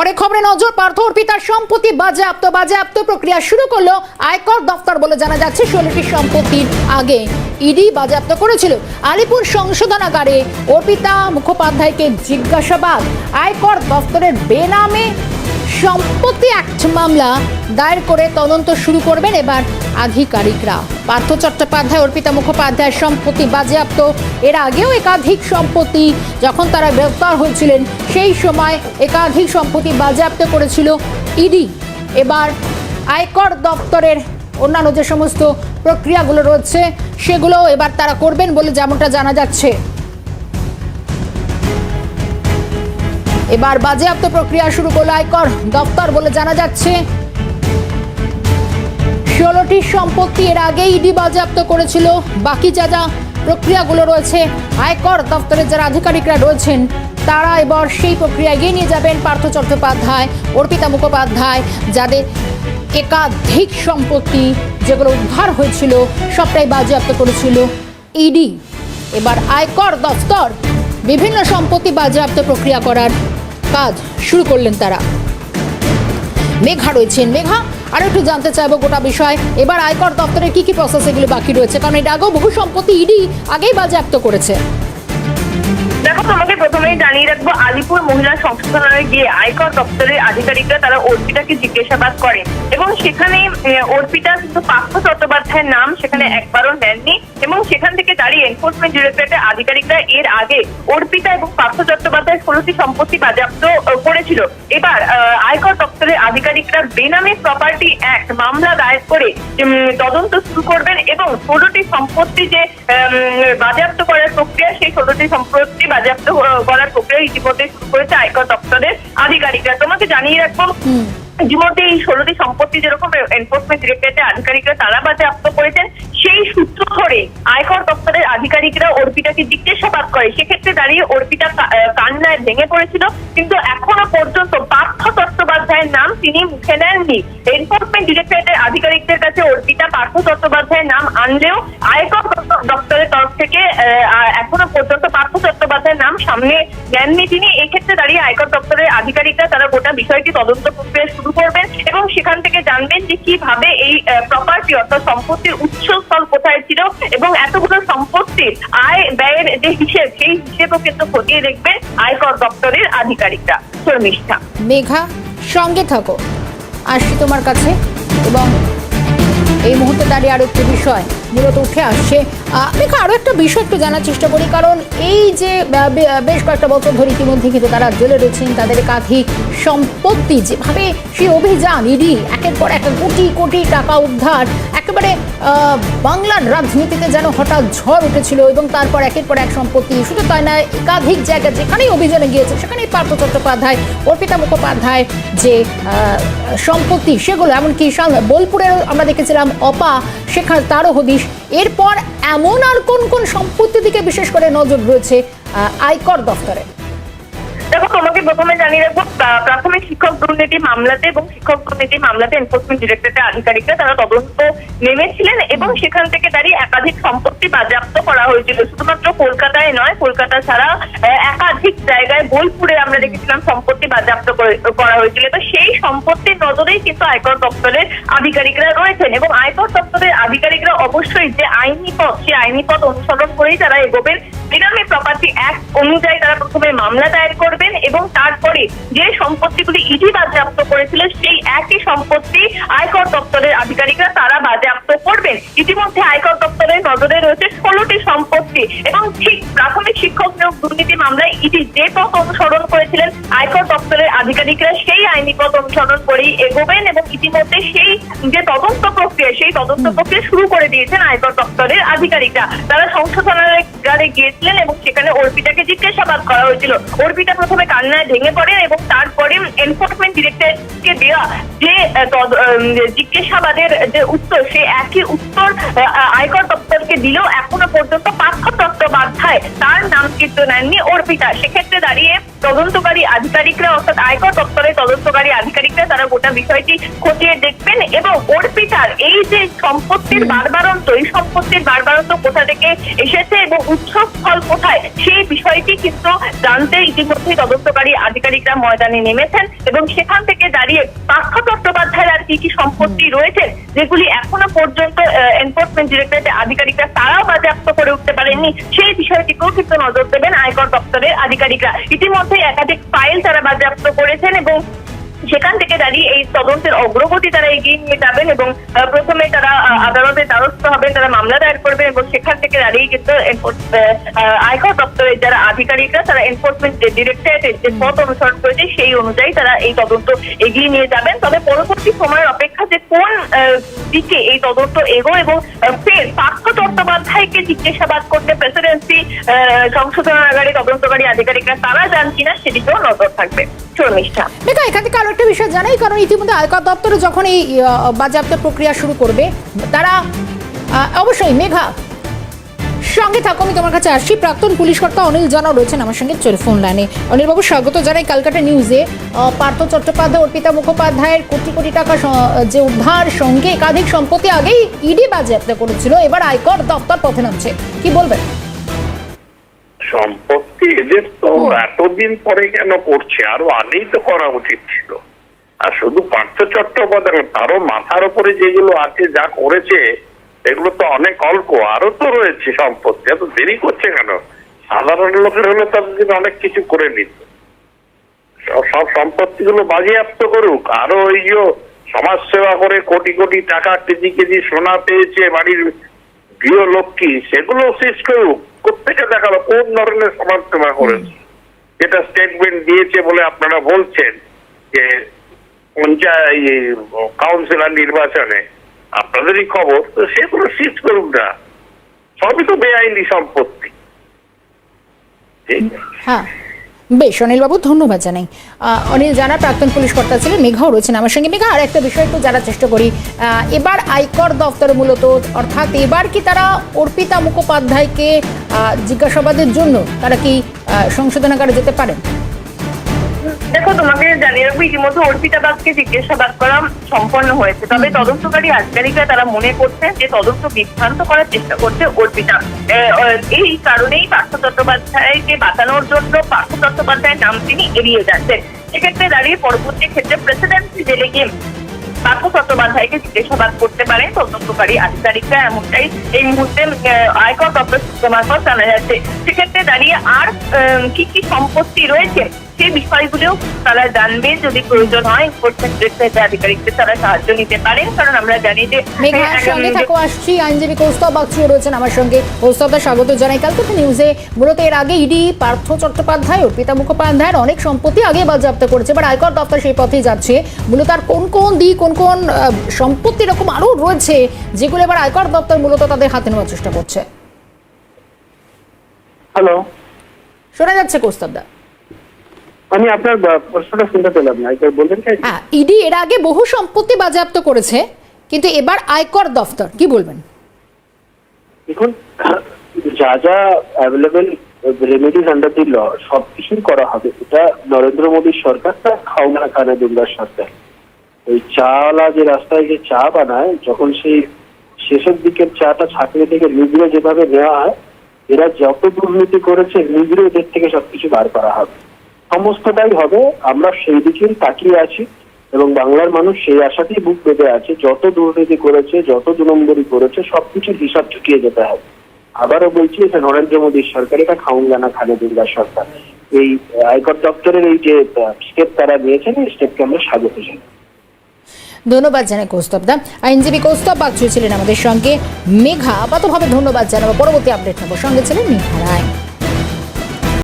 পরে খবরে নজর, পার্থ অর্পিতার সম্পত্তি বাজেয়াপ্ত বাজেয়াপ্ত প্রক্রিয়া শুরু করল আয়কর দফতর বলে জানা যাচ্ছে ষোলোটি সম্পত্তির আগে ইডি বাজেয়াপ্ত করেছিল। আলিপুর সংশোধনাগারে অর্পিতা মুখোপাধ্যায়কে জিজ্ঞাসাবাদ। আয়কর দফতরের বেনামে সম্পত্তি অ্যাক্ট মামলা দায়ের করে তদন্ত শুরু করবেন এবার আধিকারিকরা। পার্থ চট্টোপাধ্যায়, অর্পিতা মুখোপাধ্যায়ের সম্পত্তি বাজেয়াপ্ত। এর আগেও একাধিক সম্পত্তি যখন তারা গ্রেপ্তার হয়েছিলেন, সেই সময় একাধিক সম্পত্তি বাজেয়াপ্ত করেছিল ইডি। এবার আয়কর দপ্তরের অন্যান্য যে সমস্ত প্রক্রিয়াগুলো রয়েছে সেগুলো এবার তারা করবেন বলে যেমনটা জানা যাচ্ছে। এবার বাজেয়াপ্ত প্রক্রিয়া শুরু করল আয়কর দপ্তর বলে জানা যাচ্ছে। ষোলোটি সম্পত্তি এর আগে ইডি বাজেয়াপ্ত করেছিল। বাকি যা যা প্রক্রিয়াগুলো রয়েছে, আয়কর দপ্তরের যারা আধিকারিকরা রয়েছেন, তারা এবার সেই প্রক্রিয়া এগিয়ে নিয়ে যাবেন পার্থ চট্টোপাধ্যায়, অর্পিতা মুখোপাধ্যায়, যাদের একাধিক সম্পত্তি যেগুলো উদ্ধার হয়েছিল, সবটাই বাজেয়াপ্ত করেছিল ইডি। এবার আয়কর দপ্তর বিভিন্ন সম্পত্তি বাজেয়াপ্ত প্রক্রিয়া করার কাজ শুরু করলেন তারা। মেঘা রয়েছেন। মেঘা, আরও একটু জানতে চাইব গোটা বিষয়। এবার আয়কর দপ্তরের কি কি প্রসেস এগুলো বাকি রয়েছে? কারণ এটা আগেও বহু সম্পত্তি ইডি আগেই বাজেয়াপ্ত করেছে। দেখো, তোমাকে প্রথমেই জানিয়ে রাখব, আলিপুর মহিলা সংশোধনালয়ে গিয়ে আয়কর দপ্তরের আধিকারিকরা তারা অর্পিতাকে জিজ্ঞাসাবাদ করেন। এবং সেখানে অর্পিতা কিন্তু পার্থ চট্টোপাধ্যায়ের নাম সেখানে একবারও নেননি। এবং সেখান থেকে দাঁড়িয়ে এনফোর্সমেন্ট ডিরেক্টরেটের আধিকারিকরা এর আগে অর্পিতা এবং পার্থ চট্টোপাধ্যায়ের ষোলোটি সম্পত্তি বাজেয়াপ্ত করেছিল এবার আয়কর দপ্তরের আধিকারিকরা বেনামে প্রপার্টি অ্যাক্ট মামলা দায়ের করে তদন্ত শুরু করবেন এবং ষোলোটি সম্পত্তি যে বাজেয়াপ্ত করার প্রক্রিয়া সেই ষোলোটি সম্পত্তি বাজেয়াপ্ত করার প্রক্রিয়া ইতিমধ্যে শুরু করেছে আয়কর দপ্তরের আধিকারিকরা তোমাকে জানিয়ে রাখব। ইতিমধ্যে এই ষোলোটি সম্পত্তি যেরকম এনফোর্সমেন্ট ডিরেক্টরেটের আধিকারিকরা তারা বাজেয়াপ্ত করেছেন সেই সূত্র ধরে আয়কর দপ্তরের আধিকারিকরা অর্পিতাকে জিজ্ঞাসাবাদ করে। সেক্ষেত্রে দাঁড়িয়ে অর্পিতা কান্নায় ভেঙে পড়েছিল, কিন্তু এখনও পর্যন্ত পার্থ চট্টোপাধ্যায়ের নাম তিনি মুখে নেননি। এনফোর্সমেন্ট ডিরেক্টরেটের আধিকারিকদের কাছে অর্পিতা পার্থ চট্টোপাধ্যায়ের নাম আনলেও আয়কর দপ্তরের তরফ থেকে এখনও পর্যন্ত পার্থ চট্টোপাধ্যায়ের নাম সামনে নেননি তিনি। এক্ষেত্রে দাঁড়িয়ে আয়কর দপ্তরের আধিকারিকরা তারা গোটা বিষয়টি তদন্ত প্রক্রিয়া শুরু করবেন এবং সেখান থেকে জানবেন যে কীভাবে এই প্রপার্টি অর্থাৎ সম্পত্তির উৎসস্থল কোথায় ছিল এবং এতগুলো সম্পত্তির আয় ব্যয়ের যে হিসেব, সেই হিসেবও কিন্তু খতিয়ে দেখবেন আয়কর দপ্তরের আধিকারিকরা। শর্মিষ্ঠা। মেঘা সঙ্গে থাকো। আসছি তোমার কাছে এবং এই মুহূর্তে দাঁড়িয়ে আরও একটি বিষয় মূলত উঠে আসছে। দেখো আরও আরও একটা বিষয় একটু জানার চেষ্টা করি, কারণ এই যে বেশ কয়েকটা বছর ধরে ইতিমধ্যে কিন্তু তারা জেলে রয়েছেন, তাদের একাধিক সম্পত্তি, যেভাবে সেই অভিযান, ইডি, একের পর এক কোটি কোটি টাকা উদ্ধার একেবারে বাংলার রাজনীতিতে যেন হঠাৎ ঝড় উঠেছিল এবং তারপর একের পর এক সম্পত্তি। শুধু তাই না একাধিক জায়গা যেখানেই অভিযানে গিয়েছে, সেখানেই পার্থ চট্টোপাধ্যায়, অর্পিতা মুখোপাধ্যায় যে সম্পত্তি সেগুলো, এমনকি বোলপুরের আমরা দেখেছিলাম অপা, সেখানে তারও হদিশ। এরপর এমন আর কোন কোন সম্পত্তির দিকে বিশেষ করে নজর রয়েছে আয়কর দফতরে? দেখো তোমাকে প্রথমে জানিয়ে রাখব প্রাথমিক শিক্ষক দুর্নীতি মামলাতে এবং শিক্ষক দুর্নীতি মামলাতে এনফোর্সমেন্ট ডিরেক্টরেটের আধিকারিকরা তারা তদন্ত নেমেছিলেন এবং সেখান থেকে দাঁড়িয়ে একাধিক সম্পত্তি বাজেয়াপ্ত করা হয়েছিল। শুধুমাত্র কলকাতায় নয় কলকাতা ছাড়া একাধিক জায়গায় বোলপুরে আমরা দেখেছিলাম সম্পত্তি বাজেয়াপ্ত করে- করা হয়েছিল। তো সেই সম্পত্তির নজরেই কিন্তু আয়কর দপ্তরের আধিকারিকরা রয়েছেন এবং আয়কর দপ্তরের আধিকারিকরা অবশ্যই যে আইনি পথ সেই আইনি পথ অনুসরণ করেই তারা এগোবেন। বেনামি প্রপার্টি অ্যাক্ট অনুযায়ী তারা প্রথমে মামলা দায়ের করবেন এবং তারপরে যে সম্পত্তিগুলি ইডি বাজেয়াপ্ত করেছিল সেই একই সম্পত্তি আয়কর দপ্তরের আধিকারিকরা তারা বাজেয়াপ্ত করবেন। ইতিমধ্যে আয়কর দপ্তরের নজরে রয়েছে ষোলোটি সম্পত্তি এবং ঠিক প্রাথমিক শিক্ষক নিয়োগ দুর্নীতি মামলায় ইডি যে পথ অনুসরণ করেছিলেন, আয়কর দপ্তরের আধিকারিকরা সেই আইনি পথ অনুসরণ করেই এগোবেন এবং ইতিমধ্যে যে তদন্ত প্রক্রিয়া সেই তদন্ত প্রক্রিয়া শুরু করে দিয়েছেন আয়কর দপ্তরের আধিকারিকরা। তারা সংশোধনাগারে গিয়েছিলেন এবং সেখানে অর্পিতাকে জিজ্ঞাসাবাদ করা হয়েছিল। অর্পিতা প্রথমে কান্নায় ভেঙে পড়েন এবং তারপরে এনফোর্সমেন্ট ডিরেক্টরকে দেওয়া যে জিজ্ঞাসাবাদের যে উত্তর সেই একই উত্তর আয়কর দপ্তরকে দিলেও এখনও পর্যন্ত চট্টোপাধ্যায় তার নাম কিন্তু নেননি অর্পিতা। সেক্ষেত্রে দাঁড়িয়ে তদন্তকারী আধিকারিকরা অর্থাৎ আয়কর দপ্তরের তদন্তকারী আধিকারিকরা তারা গোটা বিষয়টি খতিয়ে দেখবেন এবং অর্পিতার এই যে সম্পত্তির বারবারন্ত এই সম্পত্তির বারবারন্ত কোথা থেকে এসেছে এবং উৎসব স্থল কোথায় সেই বিষয়টি কিন্তু জানতে ইতিমধ্যে তদন্তকারী আধিকারিকরা ময়দানে নেমেছেন এবং সেখান থেকে দাঁড়িয়ে পার্থ চট্টোপাধ্যায়ের আর কি কি সম্পত্তি রয়েছে, যেগুলি এখনও পর্যন্ত এনফোর্সমেন্ট ডিরেক্টরেটের আধিকারিকরা তারাও বাজেয়াপ্ত করে উঠতে পারেননি। সেই বিষয়টিকেও কিন্তু নজর দেবেন আয়কর দপ্তরের আধিকারিকরা। ইতিমধ্যে একাধিক ফাইল তারা বাজেয়াপ্ত করেছেন এবং সেখান থেকে দাঁড়িয়ে এই তদন্তের অগ্রগতি তারা এগিয়ে নিয়ে যাবেন এবং প্রথমে তারা আহ, আদালতে দ্বারস্থ হবেন তারা মামলা দায়ের করবেন এবং সেখান থেকে দাঁড়িয়ে কিন্তু আয়কর দপ্তরের যারা আধিকারিকরা তারা এনফোর্সমেন্ট ডিরেক্টরেটের যে পথ অনুসরণ করেছে সেই অনুযায়ী তারা এই তদন্ত এগিয়ে নিয়ে যাবেন। তবে পরবর্তী সময়ের অপেক্ষা যে কোন দিকে এই তদন্ত এগো এবং ফের পার্থ চট্টোপাধ্যায়কে জিজ্ঞাসাবাদ করতে প্রেসিডেন্সি সংশোধনাগারে তদন্তকারী আধিকারিকরা তারা যান কিনা সেদিকেও নজর থাকবে। শর্মিষ্ঠা এখান থেকে একটা বিষয় জানাই, কারণ ইতিমধ্যে আয়কর দপ্তরে যখন এই বাজেয়াপ্ত প্রক্রিয়া শুরু করবে, তারা অবশ্যই মেঘা সঙ্গে থাকো, আমি তোমার কাছে আসছি। প্রাক্তন পুলিশ কর্তা অনিল জানাও রয়েছেন আমার সঙ্গে ফোন লাইনে। অনিলবাবু স্বাগত জানাই ক্যালকাটা নিউজে। পার্থ চট্টোপাধ্যায়, অর্পিতা মুখোপাধ্যায়ের কোটি কোটি টাকা যে উদ্ধার সঙ্গে একাধিক সম্পত্তি আগেই ইডি বাজেয়াপ্ত করেছিল, এবার আয়কর দপ্তর পথে নামছে। কি বলবেন? সম্পত্তি এদের তো এতদিন পরে কেন করছে? আরও আগেই তো করা উচিত ছিল। আর শুধু পার্থ চট্টোপাধ্যায় তারও মাথার উপরে যেগুলো আছে যা করেছে এগুলো তো অনেক অল্প। আরও তো রয়েছে সম্পত্তি। এত দেরি করছে কেন? সাধারণ লোকের হলে তাদের অনেক কিছু করে নিত। সব- সম্পত্তি গুলো বাজেয়াপ্ত করুক। আরও ওই যে সমাজ সেবা করে কোটি কোটি টাকা কেজি কেজি সোনা পেয়েছে বাড়ির গৃহ গৃহলক্ষ্মী সেগুলো শেষ করুক। প্রত্যেকে দেখাল কোন ধরনের সমালোচনা করেছে? যেটা স্টেটমেন্ট দিয়েছে বলে আপনারা বলছেন যে পঞ্চায়েত কাউন্সিলর নির্বাচনে আপনাদেরই খবর তো সেগুলো শীত করুন না। সবই তো বেআইনি সম্পত্তি। ঠিক? হ্যাঁ। বেশ, অনিলবাবু, ধন্যবাদ জানাই। অনিল জানা, প্রাক্তন পুলিশ কর্তা ছিলেন, মেঘাও রয়েছেন আমার সঙ্গে। মেঘা আর একটা বিষয় একটু জানার চেষ্টা করি। এবার আয়কর দপ্তর মূলত, অর্থাৎ এবার কি তারা অর্পিতা মুখোপাধ্যায়কে জিজ্ঞাসাবাদের জন্য তারা কি সংশোধনাগারে যেতে পারেন? দেখো তোমাকে জানিয়ে রাখব ইতিমধ্যে অর্পিতা বাগকে জিজ্ঞাসাবাদ করা সম্পন্ন হয়েছে। তবে তদন্তকারী আধিকারিকরা তারা মনে করছেন যে তদন্ত বিভ্রান্ত করার চেষ্টা করছে অর্পিতা। এই কারণেই পার্থ চট্টোপাধ্যায়কে বাঁচানোর জন্য পার্থ চট্টোপাধ্যায়ের নাম তিনি এড়িয়ে যাচ্ছেন। সেক্ষেত্রে দাঁড়িয়ে পরবর্তী ক্ষেত্রে প্রেসিডেন্সি জেলে গিয়ে পার্থ চট্টোপাধ্যায়কে জিজ্ঞাসাবাদ করতে পারে তদন্তকারী আধিকারিকরা এমনটাই এই মুহূর্তে আয়কর দপ্তর সূত্র মারফত জানা যাচ্ছে। সেক্ষেত্রে দাঁড়িয়ে আর কি কি সম্পত্তি রয়েছে সেই বিষয়গুলোও তারা জানবেন যদি প্রয়োজন হয় এনফোর্সমেন্ট আধিকারিকদের তারা সাহায্য নিতে পারেন কারণ আমরা জানি যে সঙ্গে থাকো আসছি। আইনজীবী কৌস্তব রয়েছেন আমার সঙ্গে। কৌস্তবদা স্বাগত জানাই। ক্যালকাটা নিউজে মূলত এর আগে ইডি পার্থ চট্টোপাধ্যায় অর্পিতা মুখোপাধ্যায়ের অনেক সম্পত্তি আগে বাজেয়াপ্ত করেছে এবার আয়কর দপ্তর সেই পথেই যাচ্ছে। মূলত আর কোন কোন দিক কোন কোন আহ, সম্পত্তি এরকম আরও রয়েছে যেগুলো এবার আয়কর দপ্তর মূলত তাদের হাতে নেওয়ার চেষ্টা করছে? হ্যালো শোনা যাচ্ছে কৌস্তবদা। আমি আপনার প্রশ্নটা শুনতে পেলাম না একবার বলবেন কি? হ্যাঁ ইডি এর আগে বহু সম্পত্তি বাজেয়াপ্ত করেছে কিন্তু এবার আয়কর দপ্তর কি বলবেন? দেখুন যা যা available remedies under the law সব কিছুই করা হবে। এটা নরেন্দ্র মোদীর সরকার তা খাওনা খানা দুর্গার সরকার। ওই চাওয়ালা যে রাস্তায় যে চা বানায় যখন সেই শেষের দিকের চাটা ছাকরি থেকে নিগড়ে যেভাবে নেওয়া হয় এরা যত দুর্নীতি করেছে নিগড়ে এদের থেকে সবকিছু বার করা হবে। সমস্তটাই হবে। আমরা সেই দিকেই তাকিয়ে আছি এবং বাংলার মানুষ সেই আশাতেই বুক বেঁধে আছে, যত দুর্নীতি করেছে, যত দু নম্বরই করেছে, সবকিছুর হিসাব চুকিয়ে যেতে হবে। আবারও বলছি, এটা নরেন্দ্র মোদীর সরকার, এটা খাউঙ্গানা খালেদুল্লাহ সরকার। এই আয়কর দপ্তরের এই যে স্টেপ তারা নিয়েছেন, এই স্টেপকে আমরা স্বাগত জানাই। ধন্যবাদ জানাই কৌস্তবদা আইনজীবী কৌস্তব বাগচু ছিলেন আমাদের সঙ্গে। মেঘা, আপাতভাবে ধন্যবাদ জানাব। পরবর্তী আপডেট নেব। সঙ্গে ছিলেন মেঘা রায়।